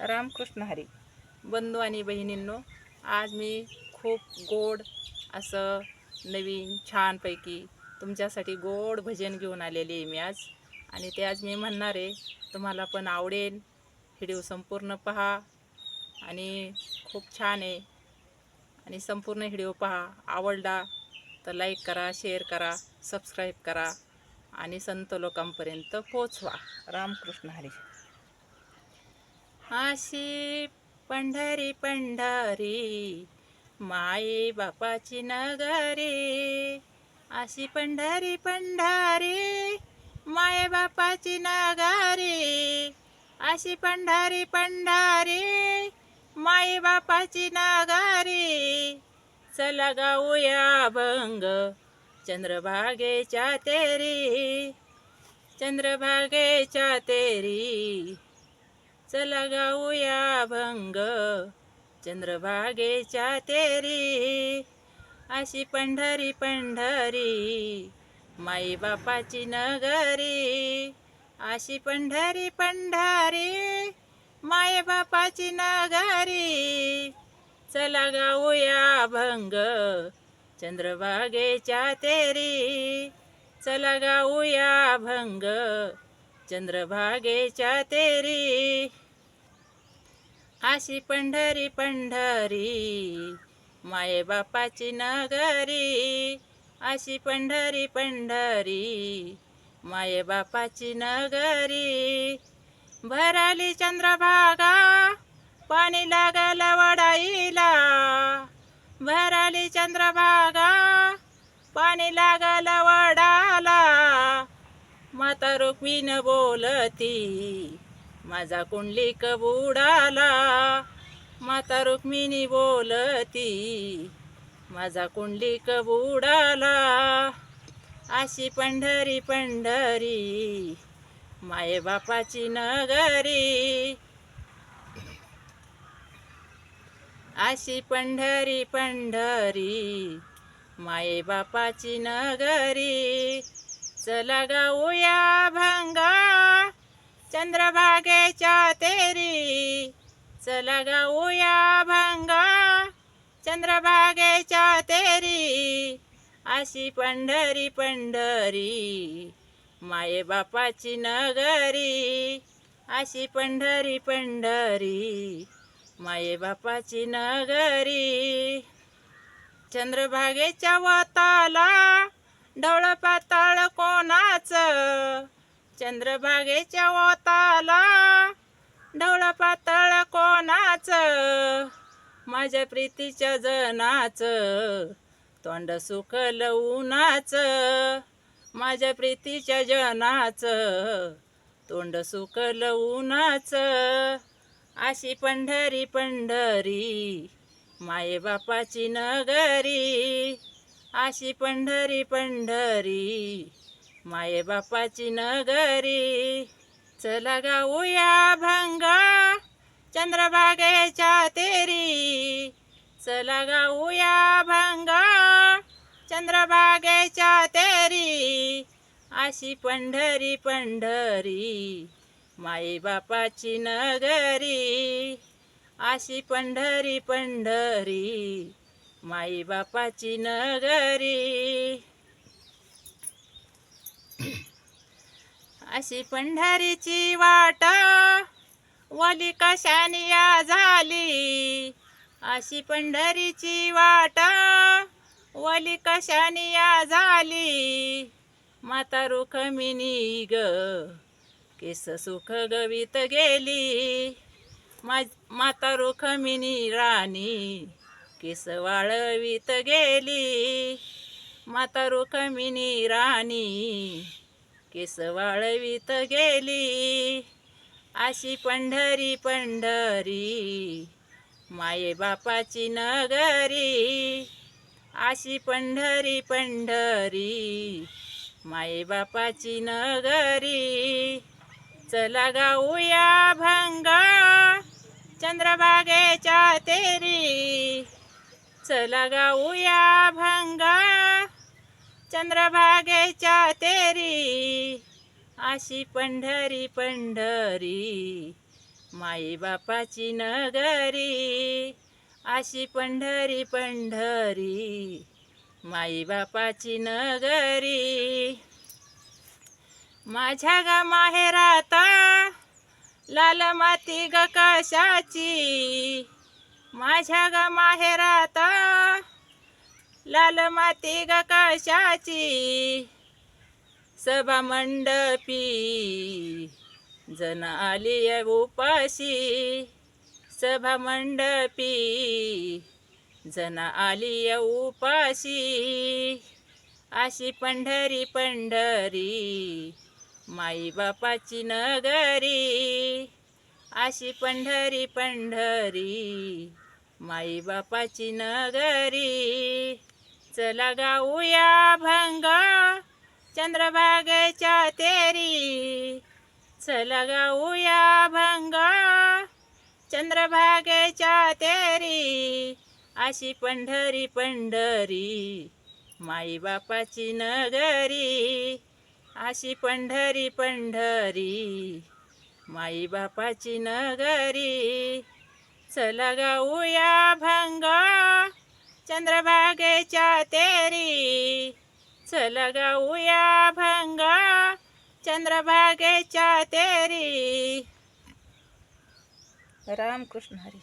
रामकृष्ण हरी. बंधू आणि बहिणींनो आज मी खूप गोड असं नवीन छानपैकी तुमच्यासाठी गोड भजन घेऊन आलेली आहे मी आज. आणि ते आज मी म्हणणार आहे तुम्हाला पण आवडेल. व्हिडिओ संपूर्ण पहा आणि खूप छान आहे. आणि संपूर्ण व्हिडिओ पहा. आवडला तर लाईक करा शेअर करा सबस्क्राईब करा आणि संत लोकांपर्यंत पोचवा रामकृष्ण हरी. अशी पंढरी पंढरी माई बापाची नगरी. अशी पंढरी पंढरी माये बापाची नगरी. अशी पंढारी पंढारी माई बापाची नगारी. चला गाऊया भंग चंद्रभागेच्या तेरी. चंद्रभागेच्या तेरी. चला गाऊया भंग चंद्रभागेच्या तेरी अशी पंढरी पंढरी माई बापाची नगरी अशी पंढरी पंढरी माय बापाची नगरी. चला गाऊया भंग चंद्रभागेच्या तेरी चला गाऊया भंग चंद्रभागेच्या तेरी अशी पंढरी पंढरी माये बापाची नगरी. अशी पंढरी पंढरी माये बापाची नगरी. भराली चंद्रभागा पाणी लागला वडाईला. भराली चंद्रभागा पाणी लागला वडाला. माता रुक्मीन बोलती माझा कुंडली कबुडाला माता रुक्मिणी बोलती माझा कुंडली कबुडाला अशी पंढरी पंढरी माये बापाची नगरी. अशी पंढरी पंढरी माये बापाची नगरी. चला गाऊया भंगा चंद्रभागेच्या तेरी. चला गाऊया भंगा. चंद्रभागेच्या तेरी. अशी पंढरी पंढरी. माये बापाची नगरी. अशी पंढरी पंढरी. माये बापाची नगरी. चंद्रभागेच्या वाताला ढवळ पाताळ कोणाचं? चंद्रभागेच्या वाताला ढवळ पातळ कोणाच? माझ्या प्रीतीच्या जनाचं. तोंड सुखल उन्हाच. माझ्या प्रीतीच्या जनाचं. तोंड सुखल उन्हाच. अशी पंढरी पंढरी. माये बापाची नगरी. अशी पंढरी पंढरी. माये बापाची नगरी. चला गाऊया भंगा. चंद्रभागेच्या तेरी. चला गाऊया भंगा. चंद्रभागेच्या तेरी. अशी पंढरी पंढरी. माई बापाची नगरी. अशी पंढरी पंढरी. माई बापाची नगरी. अशी पंढरीची वाट. वली कशानिया झाली? अशी पंढरीची वाट. वली कशानिया झाली? माता रुखमिनी ग केस सुख गवीत गेली. मा माता रुखमिनी राणी केस वाळवीत गेली. माता रुखमिनी राणी केस वाळवीत गेली. अशी पंढरी पंढरी माये बापाची नगरी. अशी पंढरी पंढरी माये बापाची नगरी. चला गाऊया भंगा चंद्रभागेच्या तेरी. चला गाऊया भंगा चंद्रभागेच्या तेरी अशी पंढरी पंढरी माई बापाची नगरी अशी पंढरी पंढरी माई बापाची नगरी. माझ्या गा माहेराता लाल माती ग कशाची माझ्या गा माहेराता लाल माती ग सभा मंडपी जन आली उपाशी. सभा मंडपी जन आली उपाशी. अशी पंढरी पंढरी माई बापाची नगरी. अशी पंढरी पंढरी माई बापाची नगरी. चला गाऊया भंग. चंद्रभागेच्या तेरी. चला गाऊया भंग. चंद्रभागेच्या तेरी. अशी पंढरी पंढरी. माई बापाची नगरी. अशी पंढरी पंढरी. माई बापाची नगरी. चला गाऊया भंगा. चंद्रभागेच्या तेरी. चल गाऊया भंग चंद्रभागेच्या तेरी. रामकृष्ण हरी.